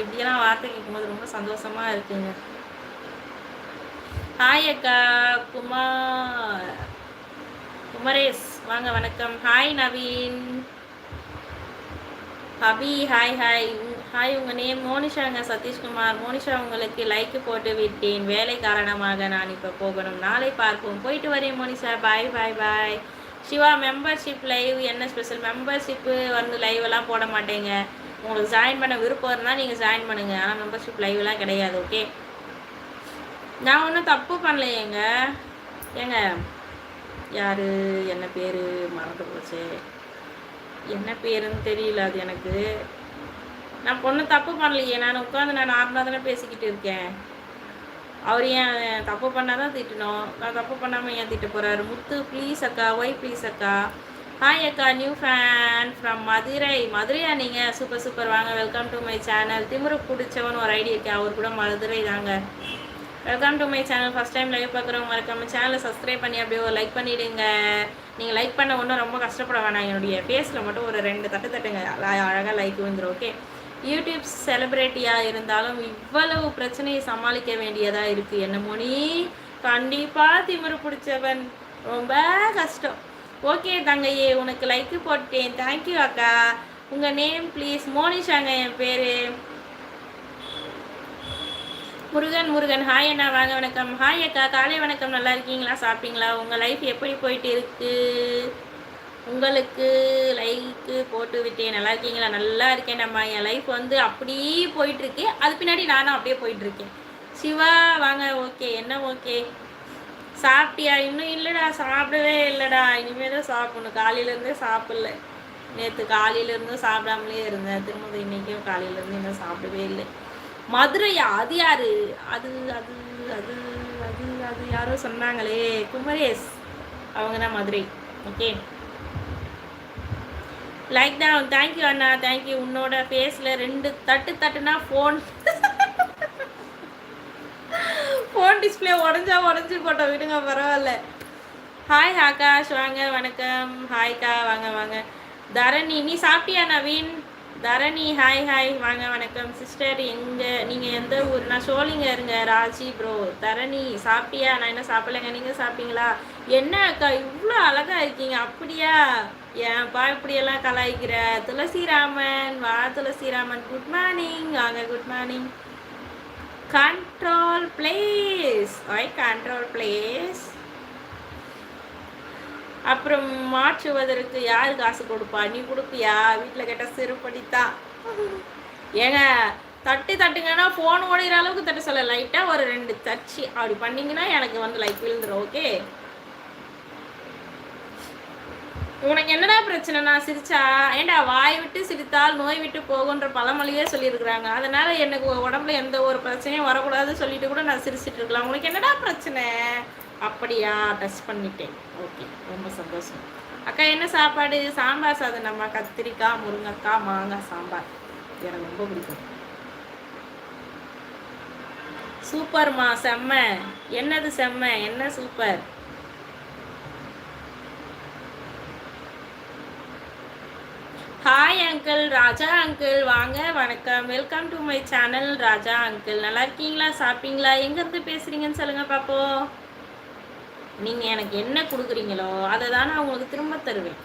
இப்படியெல்லாம் வார்த்தை கேட்கும்போது ரொம்ப சந்தோஷமா இருக்குங்க. ஹாய் அக்கா குமார். குமரேஷ் வாங்க வணக்கம். ஹாய் நவீன். ஹபி ஹாய் ஹாய் ஹாய் உங்கள் நேம் மோனிஷாங்க சதீஷ்குமார். மோனிஷா உங்களுக்கு லைக் போட்டு விட்டேன். வேலை காரணமாக நான் இப்போ போகணும். நாளை பார்ப்போம். போயிட்டு வரேன் Monisha. Bye bye bye Siva membership live என்ன ஸ்பெஷல் மெம்பர்ஷிப்பு வந்து லைவ் எல்லாம் போட மாட்டேங்க. உங்களுக்கு ஜாயின் பண்ண விருப்பம் இருந்தால் நீங்கள் ஜாயின் பண்ணுங்கள் ஆனால் மெம்பர்ஷிப் லைவ்லாம் கிடையாது ஓகே நான் ஒன்றும் தப்பு பண்ணலையேங்க. ஏங்க யார் என்ன பேர் மறந்து போச்சு. என்ன பேருன்னு தெரியல அது எனக்கு. நான் பொண்ணு தப்பு பண்ணலையே. நான் உட்காந்து நான் நார்மலாக தானே பேசிக்கிட்டு இருக்கேன். அவர் ஏன் தப்பு பண்ணால் தான் திட்டணும்? நான் தப்பு பண்ணாமல் ஏன் திட்ட போகிறாரு முத்து ப்ளீஸ் அக்கா ஒய் ப்ளீஸ் அக்கா? ஹாய் அக்கா நியூ ஃபேன் ஃப்ரம் மதுரை. மதுரையா நீங்கள் சூப்பர் சூப்பர் வாங்க வெல்கம் டு மை சேனல் திமுரு பிடிச்சவன் ஒரு ஐடியா இருக்கேன் அவர் கூட மதுரை தாங்க. Welcome to my channel first time live பார்க்குறவங்க மறக்காம சேனலை சப்ஸ்கிரைப் பண்ணி அப்படியே ஒரு லைக் பண்ணிவிடுங்க நீங்கள் லைக் பண்ண ஒன்றும் ரொம்ப கஷ்டப்பட வேணாம். என்னுடைய ஃபேஸில் மட்டும் ஒரு ரெண்டு தட்டு தட்டுங்க. அழகாக லைக் வந்துடும் ஓகே யூடியூப் செலிப்ரிட்டியாக இருந்தாலும் இவ்வளவு பிரச்சனையை சமாளிக்க வேண்டியதாக இருக்குது என்ன மோனி கண்டிப்பாக திமிரு பிடிச்சவன். ரொம்ப கஷ்டம். ஓகே தங்கையே உனக்கு லைக்கு போட்டேன் தேங்க்யூ அக்கா. உங்கள் நேம் ப்ளீஸ் மோனிஷாங்க என் பேர். முருகன் முருகன். ஹாய் அண்ணா வாங்க வணக்கம். ஹாய் அக்கா காலை வணக்கம். நல்லா இருக்கீங்களா? சாப்பிட்டீங்களா? உங்கள் லைஃப் எப்படி போயிட்டு இருக்கு? உங்களுக்கு லைக்கு போட்டு விட்டேன். நல்லா இருக்கீங்களா? நல்லா இருக்கேன் நம்ம என் லைஃப் வந்து அப்படியே போயிட்டுருக்கு அது பின்னாடி நானும் அப்படியே போயிட்டுருக்கேன் சிவா வாங்க ஓகே என்ன ஓகே சாப்பிட்டியா? இன்னும் இல்லைடா சாப்பிடவே இல்லைடா. இனிமேல் தான் சாப்பிடணும். காலையிலேருந்தே சாப்பிடல. நேற்று காலையிலேருந்தும் சாப்பிடாமலே இருந்தேன். திரும்ப இன்றைக்கும் காலையிலேருந்து இன்னும் சாப்பிடவே இல்லை. மதுரையா? அது யாரு? அது அது அது அது அது யாரோ சொன்னாங்களே. குமரேஷ். அவங்க தான் மதுரை. ஓகே. லைக் தான் தேங்க்யூ அண்ணா. தேங்க்யூ உன்னோட ஃபேஸில் ரெண்டு தட்டு தட்டுனா ஃபோன் ஃபோன் டிஸ்பிளே உடஞ்சா உடஞ்சி போட்டோம் விடுங்க பரவாயில்ல. ஹாய் ஆகாஷ். வாங்க வணக்கம். ஹாய்க்கா வாங்க வாங்க. தரணி நீ சாப்பிட்டியா நவீன்? தரணி ஹாய் ஹாய் வாங்க வணக்கம். சிஸ்டர் எங்கே? நீங்கள் எந்த ஊர்? நான் சோழிங்க இருங்க. ராஜி ப்ரோ தரணி சாப்பிட்டியா? நான் என்ன சாப்பிடலைங்க. நீங்கள் சாப்பிட்டீங்களா? என்ன அக்கா? இவ்வளோ அழகாக இருக்கீங்க. அப்படியா? ஏன்ப்பா இப்படியெல்லாம் கலாய்க்கிற? துளசிராமன். வா துளசிராமன். குட் மார்னிங் வாங்க good morning control place I control place அப்புறம் மாற்றுவதற்கு யார் காசு கொடுப்பா? நீ கொடுப்பியா? வீட்டில் கேட்டால் சிறுபடித்தான் ஏங்க தட்டு தட்டுங்கன்னா ஃபோன் ஓடுகிற அளவுக்கு தட்டு சொல்ல லைட்டாக ஒரு ரெண்டு தச்சு அப்படி பண்ணிங்கன்னா எனக்கு வந்து லைக் விழுந்துடும் ஓகே உனக்கு என்னடா பிரச்சனை நான் சிரிச்சா? ஏண்டா வாய் விட்டு சிரித்தால் நோய் விட்டு போகுன்ற பழமொழியே சொல்லியிருக்கிறாங்க. அதனால எனக்கு உடம்புல எந்த ஒரு பிரச்சனையும் வரக்கூடாதுன்னு சொல்லிட்டு கூட நான் சிரிச்சிட்டு இருக்கலாம். உனக்கு என்னடா பிரச்சனை? அப்படியா டச் பண்ணிட்டேன். ஓகே ரொம்ப சந்தோஷம். அக்கா என்ன சாப்பாடு? சாம்பார் சாதம் நம்ம கத்திரிக்காய் முருங்கக்காய் மாங்காய் சாம்பார். எனக்கு ரொம்ப பிடிக்கும். சூப்பர்மா செம்ம. என்னது செம்ம? என்ன super? Hi uncle Raja uncle வாங்க வணக்கம். Welcome to my channel Raja uncle நல்லா இருக்கீங்களா? சாப்பிட்டீங்களா? எங்கேருந்து பேசுகிறீங்கன்னு சொல்லுங்கள் பார்ப்போம் நீங்கள் எனக்கு என்ன கொடுக்குறீங்களோ அதை தான் நான் உங்களுக்கு திரும்ப தருவேன்.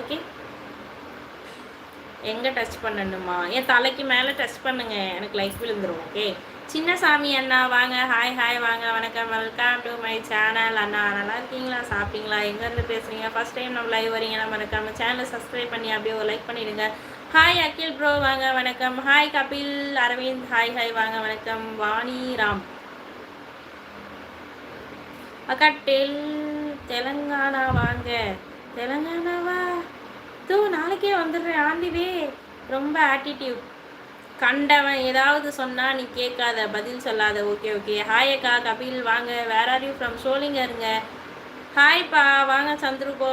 ஓகே எங்கே டச் பண்ணணுமா? என் தலைக்கு மேலே டச் பண்ணுங்க. எனக்கு லைஃப் விழுந்துரும் ஓகே சின்ன சாமி அண்ணா வாங்க. ஹாய் ஹாய் வாங்க. வணக்கம். வெல்கம் டு மை சேனல் அண்ணா நல்லா இருக்கீங்களா? சாப்பிட்டீங்களா? எங்கேருந்து பேசுகிறீங்க ஃபஸ்ட் டைம் நம்ம லைவ் வரீங்கன்னா மறக்காம சேனலை சப்ஸ்கிரைப் பண்ணி அப்படியே ஒரு லைக் பண்ணிவிடுங்க ஹாய் அகில் ப்ரோ வாங்க. வணக்கம். Hi Kapil. Aravind. Hi hi வாங்க. வணக்கம். வாணி ராம். அக்கா டெல் தெலுங்கானா வாங்க. தெலுங்கானாவா? தூ நாளைக்கே வந்துடுறேன் ஆண்டிவே. ரொம்ப ஆட்டிடியூட் கண்டவன் ஏதாவது சொன்னால் நீ கேட்காத பதில் சொல்லாத. ஓகே ஓகே ஹாய் அக்கா கபில் வாங்க. வேர் ஆர் யூ ஃப்ரம் சோலிங்கருங்க ஹாய்ப்பா வாங்க சந்துரு போ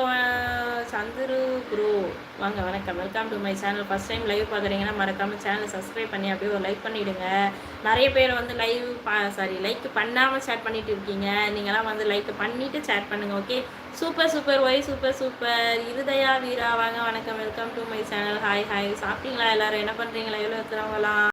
சந்துரு குரு வாங்க வணக்கம். Welcome to my channel first time live பார்க்குறீங்கன்னா மறக்காமல் சேனலை சப்ஸ்கிரைப் பண்ணி அப்படியே ஒரு லைக் பண்ணிவிடுங்க நிறைய பேர் வந்து லைவ் பா சாரி லைக் பண்ணாமல் சேட் பண்ணிட்டு இருக்கீங்க. நீங்களாம் வந்து லைக் பண்ணிவிட்டு சேட் பண்ணுங்கள் okay super super why super super Irudhaya Veera. வாங்க வணக்கம். Welcome to my channel hi hi சாப்பிட்டீங்களா எல்லோரும்? என்ன பண்ணுறீங்களா எவ்வளோ இருக்கிறவங்களாம்